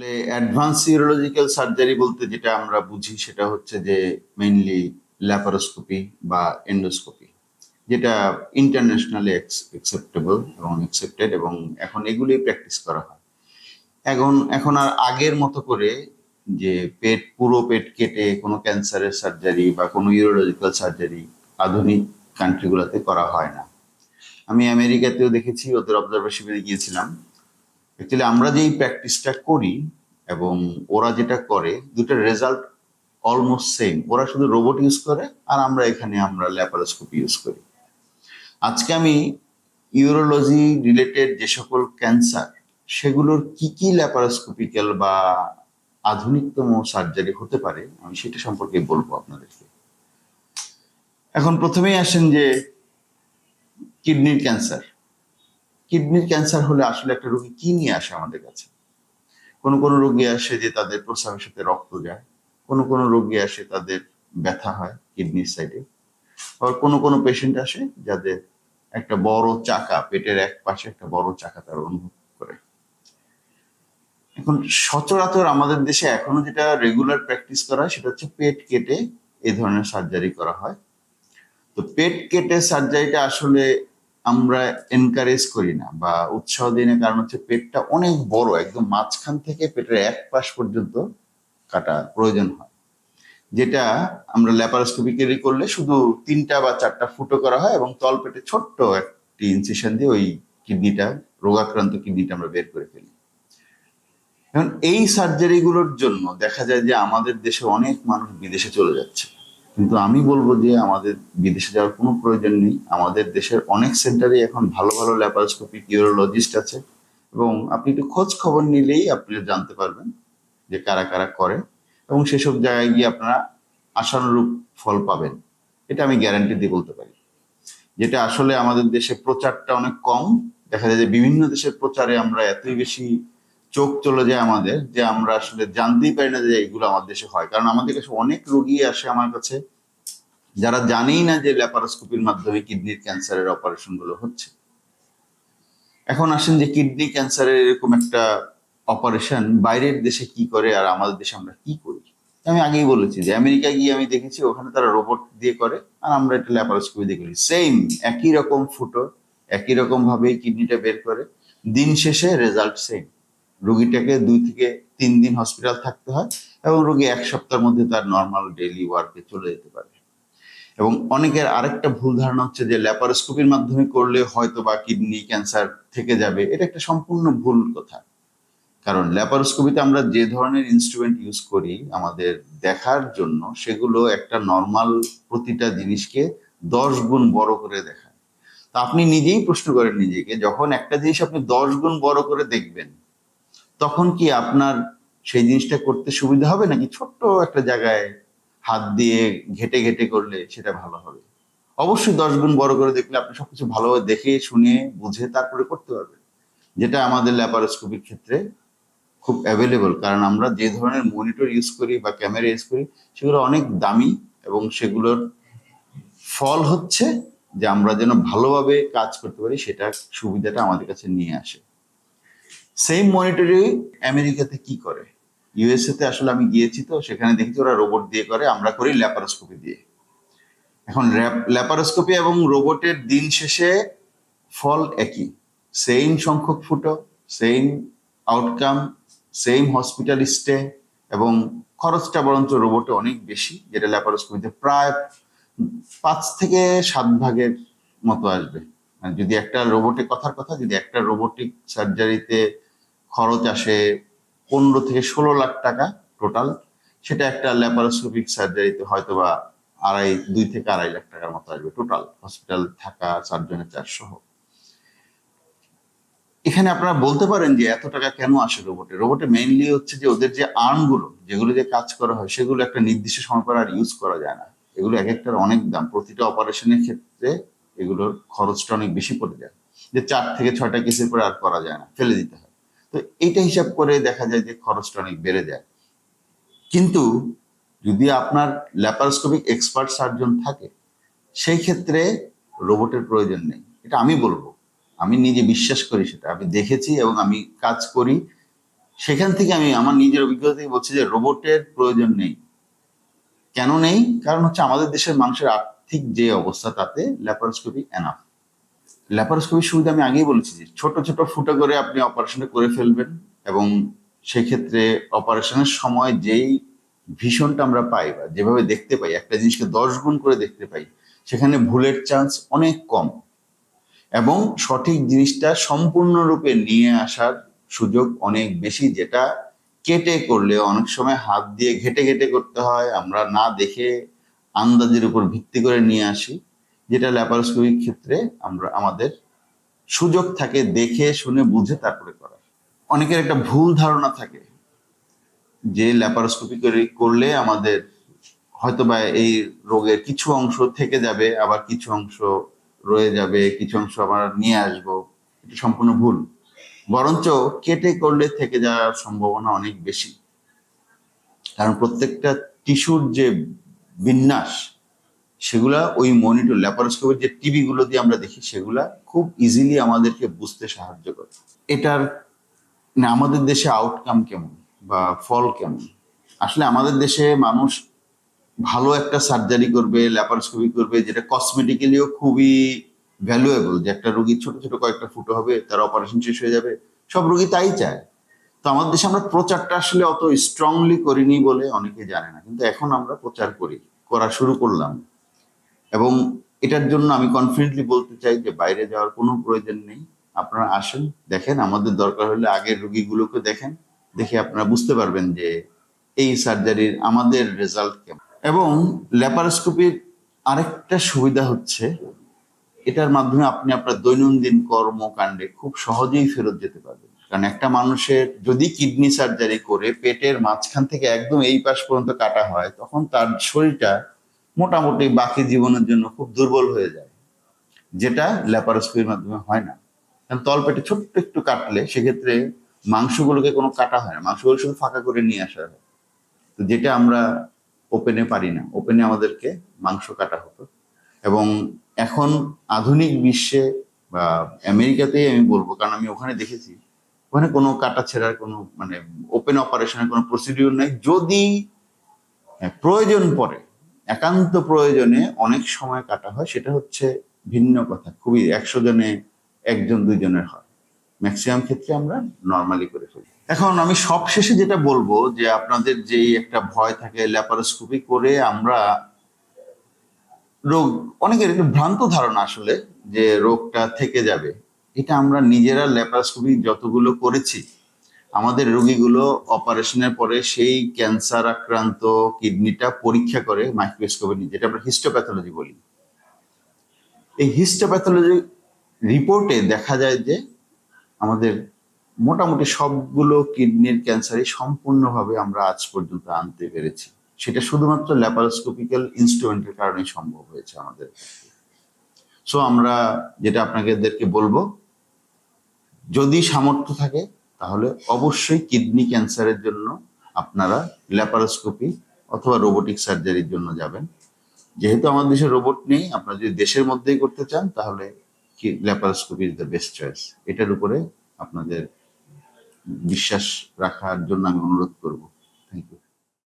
আসলে advance urological surgery বলতে যেটা আমরা বুঝি সেটা হচ্ছে যে মেইনলি ল্যাপারোস্কোপি বা এন্ডোস্কোপি যেটা ইন্টারন্যাশনালি অ্যাকসেপ্টেবল এবং অ্যাকসেপ্টেড এবং এখন এগুলোই প্র্যাকটিস করা হয়। এখন এখন আর আগের মতো করে যে পেট, পুরো পেট কেটে কোনো ক্যান্সারের সার্জারি বা কোনো ইউরোলজিক্যাল সার্জারি আধুনিক কান্ট্রিগুলোতে করা হয় না। আমি আমেরিকাতেও দেখেছি, ওদের অবজারভেশনে গিয়েছিলাম। অ্যাকচুয়ালি আমরা যেই প্র্যাকটিসটা করি এবং ওরা যেটা করে দুটার রেজাল্ট অলমোস্ট সেম ওরা শুধু রোবট ইউজ করে আর আমরা এখানে আমরা ল্যাপারোস্কোপি ইউজ করি। আজকে আমি ইউরোলজি রিলেটেড যে সকল ক্যান্সার সেগুলোর কি কি ল্যাপারোস্কোপিক্যাল বা আধুনিকতম সার্জারি হতে পারে, আমি সেটা সম্পর্কে বলব আপনাদেরকে। এখন প্রথমেই আসেন যে কিডনির ক্যান্সার কিডনির ক্যান্সার হলে আসলে একটা রোগী কি নিয়ে আসে আমাদের কাছে? কোনো কোনো রোগী আসে যে তাদের প্রস্রাবের সাথে রক্ত যায়, কোনো কোনো রোগী আসে তাদের ব্যথা হয় কিডনির সাইডে, আবার কোনো কোনো পেশেন্ট আসে যাদের একটা বড় চাকা, পেটের এক পাশে একটা বড় চাকা তার অনুভব করে। এখন সচরাচর আমাদের দেশে এখনও যেটা রেগুলার প্র্যাকটিস করা হয় সেটা হচ্ছে পেট কেটে এই ধরনের সার্জারি করা হয়। তো পেট কেটে সার্জারিটা আসলে আমরা এনকারেজ করি না বা উৎসাহ দিই না, কারণ হচ্ছে পেটটা অনেক বড়, একদম মাঝখান থেকে পেটের এক পাশ পর্যন্ত কাটা প্রয়োজন হয়। যেটা আমরা ল্যাপারোস্কোপিক্যালি করলে শুধু তিনটা বা চারটা ফুটো করা হয় এবং তল পেটে ছোট্ট একটি ইনসিশন দিয়ে ওই কিডনিটা, রোগাক্রান্ত কিডনিটা আমরা বের করে ফেলি। এখন এই সার্জারিগুলোর জন্য দেখা যায় যে আমাদের দেশে অনেক মানুষ বিদেশে চলে যাচ্ছে। কিন্তু আমি বলব যে আমাদের বিদেশে যাওয়ার কোনো প্রয়োজন নেই। আমাদের দেশের অনেক সেন্টারে এখন ভালো ভালো ল্যাপারোস্কোপিক ইউরোলজিস্ট আছে এবং আপনি একটু খোঁজ খবর নিলেই আপনি জানতে পারবেন যে কারা কারা করে এবং সেসব জায়গায় গিয়ে আপনারা আশানুরূপ ফল পাবেন। এটা আমি গ্যারান্টি দিয়ে বলতে পারি। যেটা আসলে আমাদের দেশে প্রচারটা অনেক কম। দেখা যায় যে বিভিন্ন দেশের প্রচারে আমরা এতই বেশি চোখ চলে যায় আমাদের, যে আমরা আসলে জানতেই পারি না যে এইগুলো আমাদের দেশে হয়। কারণ আমাদের কাছে অনেক রোগী আসে আমার কাছে, যারা জানেই না যে ল্যাপারোস্কোপির মাধ্যমে কিডনির ক্যান্সারের অপারেশনগুলো হচ্ছে। এখন আসেন যে কিডনি ক্যান্সারের এরকম একটা অপারেশন, বাইরের দেশে কি করে আর আমাদের দেশে আমরা কি করি? আমি আগেই বলেছি যে আমেরিকা গিয়ে আমি দেখেছি ওখানে তারা রোবট দিয়ে করে আর আমরা একটা ল্যাপারোস্কোপি দিয়ে করি। সেম, একই রকম ফুটো, একই রকম ভাবে কিডনিটা বের করে। দিন শেষে রেজাল্ট সেম। রোগীটাকে দুই থেকে তিন দিন হসপিটাল থাকতে হয় এবং রোগী এক সপ্তাহের মধ্যে তার নর্মাল ডেইলি ওয়ার্কে চলে যেতে পারে। এবং অনেকের আরেকটা ভুল ধারণা হচ্ছে যে ল্যাপারোস্কোপির মাধ্যমে করলে হয়তো বা কিডনি ক্যান্সার থেকে যাবে। এটা একটা সম্পূর্ণ ভুল কথা। কারণ ল্যাপারোস্কোপিতে আমরা যে ধরনের ইনস্ট্রুমেন্ট ইউজ করি আমাদের দেখার জন্য, সেগুলো একটা নর্মাল প্রতিটা জিনিসকে দশ গুণ বড় করে দেখায়। তা আপনি নিজেই প্রশ্ন করেন নিজেকে, যখন একটা জিনিস আপনি দশ গুণ বড় করে দেখবেন তখন কি আপনার সেই জিনিসটা করতে সুবিধা হবে নাকি ছোট্ট একটা জায়গায় হাত দিয়ে ঘেটে ঘেটে করলে সেটা ভালো হবে? অবশ্যই দশ গুণ বড় করে দেখলে আপনি সবকিছু ভালোভাবে দেখে, শুনে, বুঝে তারপরে করতে পারবেন। যেটা আমাদের ল্যাপারোস্কোপির ক্ষেত্রে খুব অ্যাভেলেবল কারণ আমরা যে ধরনের মনিটর ইউজ করি বা ক্যামেরা ইউজ করি, সেগুলো অনেক দামি এবং সেগুলোর ফল হচ্ছে যে আমরা যেন ভালোভাবে কাজ করতে পারি সেটা সুবিধাটা আমাদের কাছে নিয়ে আসে। সেম মনিটরিং আমেরিকাতে কি করে? ইউএসএ তে আসলে আমি গিয়েছি তো, সেখানে দেখেছি ওরা রোবট দিয়ে করে, আমরা করি ল্যাপারোস্কোপি দিয়ে। এখন ল্যাপারোস্কোপি এবং রোবটের দিন শেষে ফল একই। সেম সংখ্যক ফুটো same outcome same hospital stay এবং খরচটা বরঞ্চ রোবটে অনেক বেশি, যেটা ল্যাপারোস্কোপিতে প্রায় পাঁচ থেকে সাত ভাগের মতো আসবে। যদি একটা রোবটিক কথার কথা, যদি একটা রোবোটিক সার্জারিতে খরচ আসে পনেরো থেকে ষোলো লাখ টাকা টোটাল সেটা একটা ল্যাপারোস্কোপিক সার্জারিতে হয়তো বা আড়াই, দুই থেকে আড়াই লাখ টাকার মতো আসবে টোটাল হসপিটাল থাকা সার্জনের চার্জ সহ এখানে আপনারা বলতে পারেন যে এত টাকা কেন আসে রোবটে রোবটে মেইনলি হচ্ছে যে ওদের যে আর্মগুলো যেগুলো যে কাজ করা হয়, সেগুলো একটা নির্দিষ্ট সময় পর আর ইউজ করা যায় না। এগুলো এক একটার অনেক দাম। প্রতিটা অপারেশনের ক্ষেত্রে এগুলোর খরচটা অনেক বেশি পড়ে যায়। যে চার থেকে ছয়টা কেসের পরে আর করা যায় না, ফেলে দিতে হয়। তো এইটা হিসাব করে দেখা যায় যে খরচটা অনেক বেড়ে যায়। কিন্তু যদি আপনার ল্যাপারোস্কোপিক এক্সপার্ট সার্জন থাকে, সেই ক্ষেত্রে রোবটের প্রয়োজন নেই। এটা আমি বলব। আমি নিজে বিশ্বাস করি সেটা। আমি দেখেছি এবং আমি কাজ করি। সেখান থেকে আমি আমার নিজের অভিজ্ঞতা থেকে বলছি যে রোবটের প্রয়োজন নেই। কেন নেই? কারণ হচ্ছে আমাদের দেশের মানুষের আর্থিক যে অবস্থা তাতে ল্যাপারোস্কোপি এনাফ ল্যাপারোস্কোপির সুবিধা আমি আগেই বলেছি যে ছোট ছোট ফুটো করে আপনি অপারেশনটা করে ফেলবেন এবং সেক্ষেত্রে অপারেশনের সময় যেই ভীষণটা আমরা পাই বা যেভাবে দেখতে পাই, একটা জিনিসকে দশ গুণ করে দেখতে পাই, সেখানে ভুলের চান্স অনেক কম এবং সঠিক জিনিসটা সম্পূর্ণরূপে নিয়ে আসার সুযোগ অনেক বেশি যেটা কেটে করলে অনেক সময় হাত দিয়ে ঘেটে ঘেটে করতে হয়, আমরা না দেখে আন্দাজের উপর ভিত্তি করে নিয়ে আসি, যেটা ল্যাপারোস্কোপিক ক্ষেত্রে আমরা, আমাদের সুযোগ থাকে দেখে, শুনে, বুঝে তারপরে করা। অনেকের একটা ভুল ধারণা থাকে যে ল্যাপারোস্কোপি করে করলে আমাদের হয়তোবা এই রোগের কিছু অংশ থেকে যাবে, আবার কিছু অংশ রয়ে যাবে, কিছু অংশ আবার নিয়ে আসব। এটা সম্পূর্ণ ভুল। বরঞ্চ কেটে করলে থেকে যাওয়ার সম্ভাবনা অনেক বেশি। কারণ প্রত্যেকটা টিস্যুর যে বিন্যাস, সেগুলা ওই মনিটর ল্যাপারোস্কোপের যে টিভি গুলো দিয়ে আমরা দেখি, সেগুলা খুব ইজিলি আমাদেরকে বুঝতে সাহায্য করে। এটার আমাদের দেশে আউটকাম কেমন বা ফল কেমন? আসলে আমাদের দেশে মানুষ ভালো একটা সার্জারি করবে ল্যাপারোস্কোপি করবে, যেটা কসমেটিক্যালিও খুবই ভ্যালুয়েবল যে একটা রোগীর ছোট ছোট কয়েকটা ফুটো হবে, তার অপারেশন শেষ হয়ে যাবে, সব রুগী তাই চায়। তো আমাদের দেশে আমরা প্রচারটা আসলে অত স্ট্রংলি করিনি বলে অনেকে জানে না। কিন্তু এখন আমরা প্রচার করি, করা শুরু করলাম। এবং এটার জন্য আমি কনফিডেন্টলি বলতে চাই যে বাইরে যাওয়ার কোনো প্রয়োজন নেই। আপনারা আসেন, দেখেন, আমাদের দরকার হলে আগের রুগীগুলোকে দেখেন। দেখে আপনারা বুঝতে পারবেন যে এই সার্জারির আমাদের রেজাল্ট কেমন। এবং ল্যাপারোস্কোপির আরেকটা সুবিধা হচ্ছে, এটার মাধ্যমে আপনি আপনার দৈনন্দিন কর্মকাণ্ডে খুব সহজেই ফেরত যেতে পারবেন। কারণ একটা মানুষের যদি কিডনি সার্জারি করে, পেটের মাঝখান থেকে একদম এই পাশ পর্যন্ত কাটা হয়, তখন তার শরীরটা মোটামুটি বাকি জীবনের জন্য খুব দুর্বল হয়ে যায়। যেটা ল্যাপারোস্কোপির মাধ্যমে হয় না। কারণ তলপেটে ছোট্ট একটু কাটলে সেক্ষেত্রে মাংসগুলোকে কোনো কাটা হয় না। মাংসগুলো শুধু ফাঁকা করে নিয়ে আসা হয়। তো যেটা আমরা ওপেনে পারি না। ওপেনে আমাদেরকে মাংস কাটা হতো। এবং এখন আধুনিক বিশ্বে বা আমেরিকাতেই আমি বলব, কারণ আমি ওখানে দেখেছি ওখানে কোনো কাটা ছেঁড়ার কোনো মানে ওপেন অপারেশনের কোনো প্রসিডিউর নেই। যদি হ্যাঁ, প্রয়োজন পড়ে একান্ত প্রয়োজনে অনেক সময় কাটা হয় সেটা হচ্ছে ভিন্ন কথা। খুবই একশো জনে একজন দুইজনের হয়। ম্যাক্সিমাম ক্ষেত্রে আমরা নর্মালি করে ফেলি। এখন আমি সবশেষে যেটা বলব যে আপনাদের যেই একটা ভয় থাকে ল্যাপারোস্কোপি করে আমরা রোগ অনেকের একটু ভ্রান্ত ধারণা আসলে যে রোগটা থেকে যাবে। এটা আমরা নিজেরা ল্যাপারোস্কোপি যতগুলো করেছি, আমাদের রোগীগুলো অপারেশনের পরে সেই ক্যান্সার আক্রান্ত কিডনিটা পরীক্ষা করে মাইক্রোস্কোপে নিয়ে যেটা আমরা হিস্টোপ্যাথোলজি বলি। এই হিস্টোপ্যাথোলজি রিপোর্টে দেখা যায় যে আমাদের মোটামুটি সবগুলো কিডনির ক্যান্সারই সম্পূর্ণভাবে আমরা আজ পর্যন্ত আনতে পেরেছি। সেটা শুধুমাত্র ল্যাপারোস্কোপিক্যাল ইনস্ট্রুমেন্টের কারণেই সম্ভব হয়েছে আমাদের। সো আমরা যেটা আপনাদেরকে বলব, যদি সামর্থ্য থাকে, তাহলে অবশ্যই কিডনি ক্যান্সারের জন্য আপনারা ল্যাপারোস্কোপি অথবা রোবোটিক সার্জারির জন্য যাবেন। যেহেতু আমাদের দেশে রোবট নেই, আপনারা যদি দেশের মধ্যেই করতে চান, তাহলে কি laparoscopy is the best choice এটার উপরে আপনাদের বিশ্বাস রাখার জন্য আমি অনুরোধ করব। Thank you